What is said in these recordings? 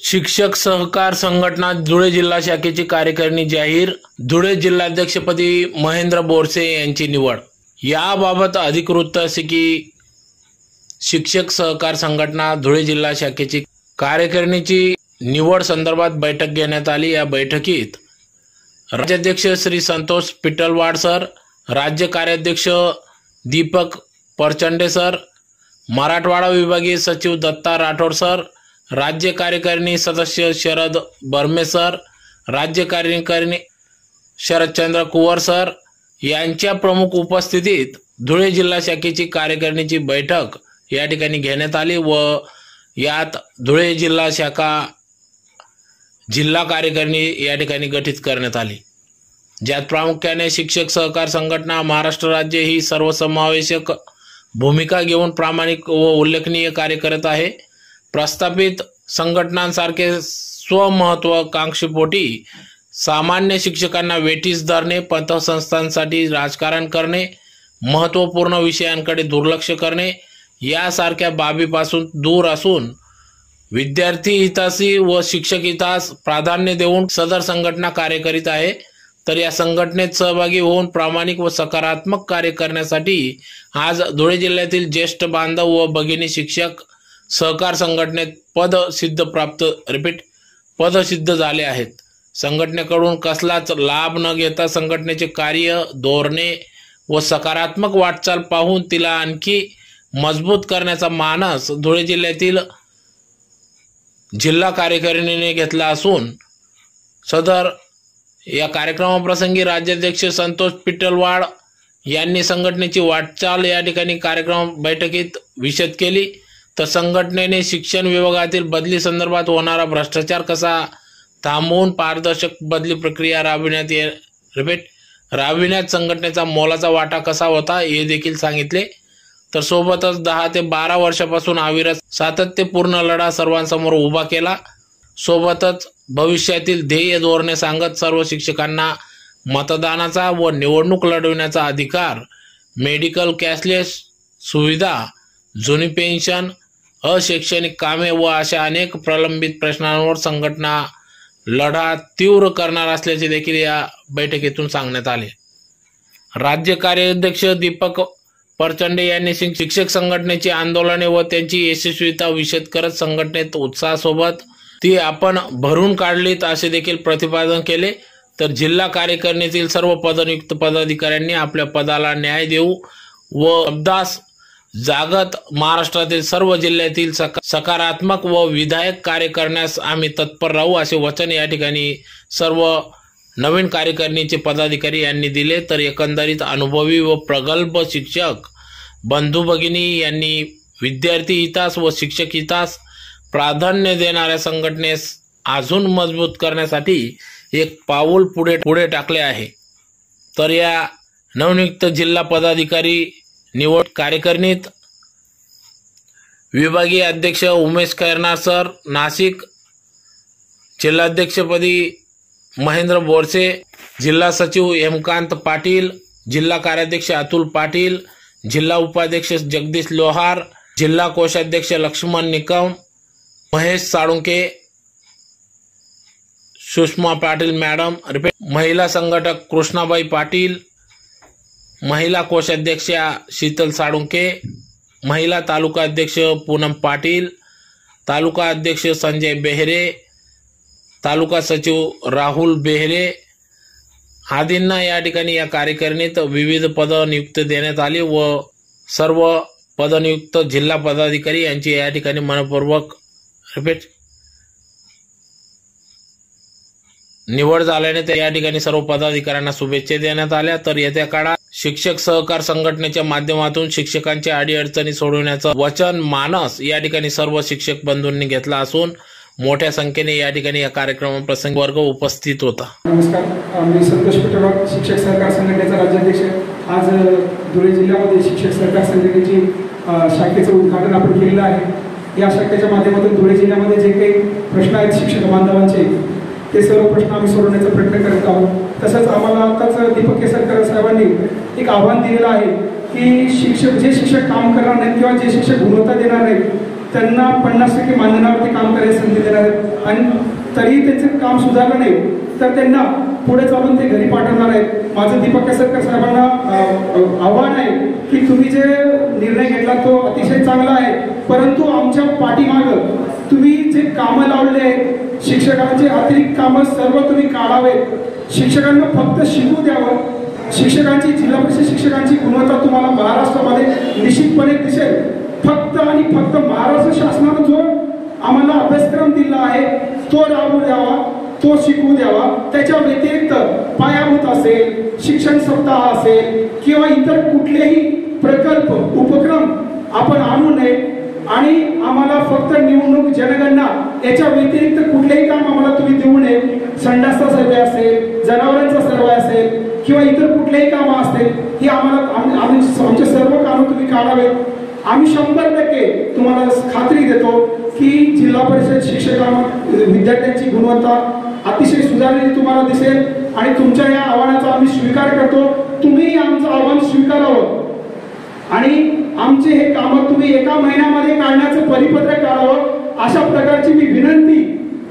शिक्षक सहकार संघटना धुळे जिल्हा शाखेची कार्यकारिणी जाहीर धुळे जिल्हाध्यक्षपदी महेंद्र बोरसे यांची निवड. याबाबत अधिक वृत्त असे की शिक्षक सहकार संघटना धुळे जिल्हा शाखेची कार्यकारिणीची निवड संदर्भात बैठक घेण्यात आली. या बैठकीत राज्याध्यक्ष श्री संतोष पिटलवाड सर राज्य कार्याध्यक्ष दीपक परचंडे सर मराठवाडा विभागीय सचिव दत्ता राठोड सर राज्य कार्यकारिणी सदस्य शरद बर्मे सर राज्य कार्यकारिणी शरदचंद्र कुवर सर यांच्या प्रमुख उपस्थितीत धुळे जिल्हा शाखेची कार्यकारिणीची बैठक या ठिकाणी घेण्यात आली व यात धुळे जिल्हा शाखा जिल्हा कार्यकारिणी या ठिकाणी गठीत करण्यात आली. ज्यात प्रामुख्याने शिक्षक सहकार संघटना महाराष्ट्र राज्य ही सर्वसमावेशक भूमिका घेऊन प्रामाणिक व उल्लेखनीय कार्य करत आहे. प्रस्थापित संघटनांसारखे स्वमहत्वाकांक्षीपोटी सामान्य शिक्षकांना वेठीस धरणे पतसंस्थांसाठी राजकारण करणे महत्त्वपूर्ण विषयांकडे दुर्लक्ष करणे यासारख्या बाबीपासून दूर असून विद्यार्थी हिताशी व शिक्षक हितास प्राधान्य देऊन सदर संघटना कार्य करीत आहे. तर या संघटनेत सहभागी होऊन प्रामाणिक व सकारात्मक कार्य करण्यासाठी आज धुळे जिल्ह्यातील ज्येष्ठ बांधव व भगिनी शिक्षक सहकार संघटनेत पद सिद्ध प्राप्त रिपीट पद सिद्ध झाले आहेत. संघटनेकडून कसलाच लाभ न घेता संघटनेचे कार्य धोरणे व सकारात्मक वाटचाल पाहून तिला आणखी मजबूत करण्याचा मानस धुळे जिल्ह्यातील जिल्हा कार्यकारिणीने घेतला असून सदर या कार्यक्रमाप्रसंगी राज्याध्यक्ष संतोष पिटलवाड यांनी संघटनेची वाटचाल या ठिकाणी कार्यक्रम बैठकीत विशद केली. तर संघटनेने शिक्षण विभागातील बदली संदर्भात होणारा भ्रष्टाचार कसा थांबवून पारदर्शक बदली प्रक्रिया राबविण्यात ये रिपीट राबविण्यात संघटनेचा मोलाचा वाटा कसा होता हे देखील सांगितले. तर सोबतच दहा ते बारा वर्षापासून अविरत सातत्यपूर्ण लढा सर्वांसमोर उभा केला. सोबतच भविष्यातील ध्येय धोरणे सांगत सर्व शिक्षकांना मतदानाचा व निवडणूक लढविण्याचा अधिकार मेडिकल कॅशलेस सुविधा जुनी पेन्शन अशैक्षणिक कामे व अशा अनेक प्रलंबित प्रश्नांवर संघटना लढा तीव्र करणार असल्याचे देखील या बैठकीतून सांगण्यात आले. राज्य कार्याध्यक्ष दीपक परचंडे यांनी शिक्षक संघटनेची आंदोलने व त्यांची यशस्वीता विशद करत संघटनेत उत्साहासोबत ती आपण भरून काढलीत असे देखील प्रतिपादन केले. तर जिल्हा कार्यकारिणीतील सर्व पदनियुक्त पदाधिकाऱ्यांनी आपल्या पदाला न्याय देऊ व अब्दास जागत महाराष्ट्रातील सर्व जिल्ह्यातील सका सकारात्मक व विधायक कार्य करण्यास आम्ही तत्पर राहू असे वचन या ठिकाणी सर्व नवीन कार्यकारिणीचे पदाधिकारी यांनी दिले. तर एकंदरीत अनुभवी व प्रगल्भ शिक्षक बंधू भगिनी यांनी विद्यार्थी हितास व शिक्षक हितास प्राधान्य देणाऱ्या संघटनेस अजून मजबूत करण्यासाठी एक पाऊल पुढे पुढे टाकले आहे. तर या नवनियुक्त जिल्हा पदाधिकारी निवड कार्यकारिणीत. विभागीय अध्यक्ष उमेश खैरनार सर नाशिक जिल्हाध्यक्षपदी महेंद्र बोरसे जिल्हा सचिव हेमकांत पाटील जिल्हा कार्याध्यक्ष अतुल पाटील जिल्हा उपाध्यक्ष जगदीश लोहार जिल्हा कोषाध्यक्ष लक्ष्मण निकम महेश साळुंके सुषमा पाटील मॅडम महिला संघटक कृष्णाबाई पाटील महिला कोषाध्यक्षा शीतल साळुंके महिला तालुका अध्यक्ष पूनम पाटील तालुका अध्यक्ष संजय बेहरे तालुका सचिव राहुल बेहरे आदींना या ठिकाणी या कार्यकारिणीत विविध पद नियुक्त देण्यात आली व सर्व पदनियुक्त जिल्हा पदाधिकारी यांची या ठिकाणी मनपूर्वक रिपीट निवड झाल्याने तर या ठिकाणी सर्व पदाधिकाऱ्यांना शुभेच्छा देण्यात आल्या. तर येत्या काळात शिक्षक सहकार संघटनेच्या माध्यमातून शिक्षकांच्या अडीअडचणी सोडवण्याचं वचन मानस या ठिकाणी सर्व शिक्षक बंधूंनी घेतला असून मोठ्या संख्येने या ठिकाणी या कार्यक्रमाप्रसंगी वर्ग उपस्थित होता. नमस्कार. मी संतोष पिटवाड शिक्षक सहकार संघटनेचा राज्याध्यक्ष. आज धुळे जिल्ह्यामध्ये शिक्षक सहकार संघटनेची शाखेचं उद्घाटन आपण केलेलं आहे. या शाखेच्या माध्यमातून धुळे जिल्ह्यामध्ये जे काही प्रश्न आहेत शिक्षक बांधवांचे ते सर्व प्रश्न आम्ही सोडवण्याचा प्रयत्न करत आहोत. तसंच आम्हाला आताच दीपक केसरकर साहेबांनी एक आव्हान दिलेलं आहे की शिक्षक जे शिक्षक काम करणार नाहीत किंवा जे शिक्षक गुणवत्ता देणार नाहीत त्यांना पन्नास टक्के मानधनावरती काम करायची संधी देणार आहेत. आणि तरीही त्यांचं काम सुधारलं नाही तर त्यांना पुढे चालून ते घरी पाठवणार आहेत. माझं दीपक केसरकर साहेबांना आव्हान आहे की तुम्ही जे निर्णय घेतला तो अतिशय चांगला आहे. परंतु आमच्या पाठीमागं तुम्ही जे कामं लावले आहेत शिक्षकांचे अतिरिक्त कामं सर्व तुम्ही काढावेत. शिक्षकांना फक्त शिकू द्यावं शिक्षकांची जिल्हा परिषद शिक्षकांची गुणवत्ता तुम्हाला महाराष्ट्रामध्ये निश्चितपणे दिसेल. फक्त आणि फक्त महाराष्ट्र शासनानं जो आम्हाला अभ्यासक्रम दिला आहे तो राबू द्यावा तो शिकवू द्यावा. त्याच्या व्यतिरिक्त पायाभूत असेल शिक्षण सप्ताह असेल किंवा इतर कुठलेही प्रकल्प उपक्रम आपण आणू नये. आणि आम्हाला फक्त निवडणूक जनगणना याच्या व्यतिरिक्त कुठलेही काम आम्हाला तुम्ही देऊ नये. संडासचा सर्वे असेल जनावरांचा सर्वे असेल किंवा इतर कुठलेही कामं असतील ही आम्हाला आम्ही आमचे सर्व कामं तुम्ही काढावेत. आम्ही शंभर टक्के तुम्हाला खात्री देतो की जिल्हा परिषद शिक्षकांना विद्यार्थ्यांची गुणवत्ता अतिशय सुधारलेली तुम्हाला दिसेल आणि तुमच्या या आव्हानाचा आम्ही स्वीकार करतो. तुम्ही आमचं आव्हान स्वीकारावं. आणि आमचे हे कामं तुम्ही एका महिन्यामध्ये काढण्याचं परिपत्रक काढावं. अशा प्रकारची मी विनंती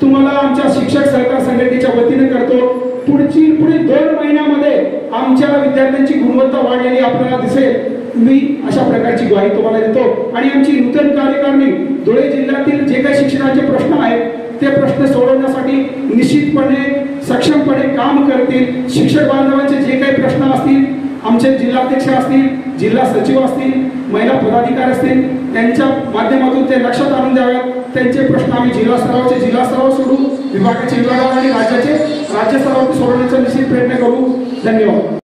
तुम्हाला आमच्या शिक्षक सहकार संघटनेच्या वतीने करतो. पुढची पुढील दोन महिन्यामध्ये आमच्या विद्यार्थ्यांची गुणवत्ता वाढलेली आपल्याला दिसेल. मी अशा प्रकारची ग्वाही तुम्हाला देतो. आणि आमची नूतन कार्यकारिणी धुळे जिल्ह्यातील जे काही शिक्षणाचे प्रश्न आहेत ते प्रश्न सोडवण्यासाठी निश्चितपणे सक्षमपणे काम करतील. शिक्षक बांधवांचे जे काही प्रश्न असतील आमचे जिल्हाध्यक्ष असतील जिल्हा सचिव असतील महिला पदाधिकारी असतील त्यांच्या माध्यमातून ते लक्षात आणून द्याव्यात. त्यांचे प्रश्न आम्ही जिल्हा स्तरावरचे जिल्हा स्तरावर सोडू विभागाचे विभागावर आणि राज्याचे राज्य स्तरावरती सोडवण्याचा निश्चित प्रयत्न करू. धन्यवाद.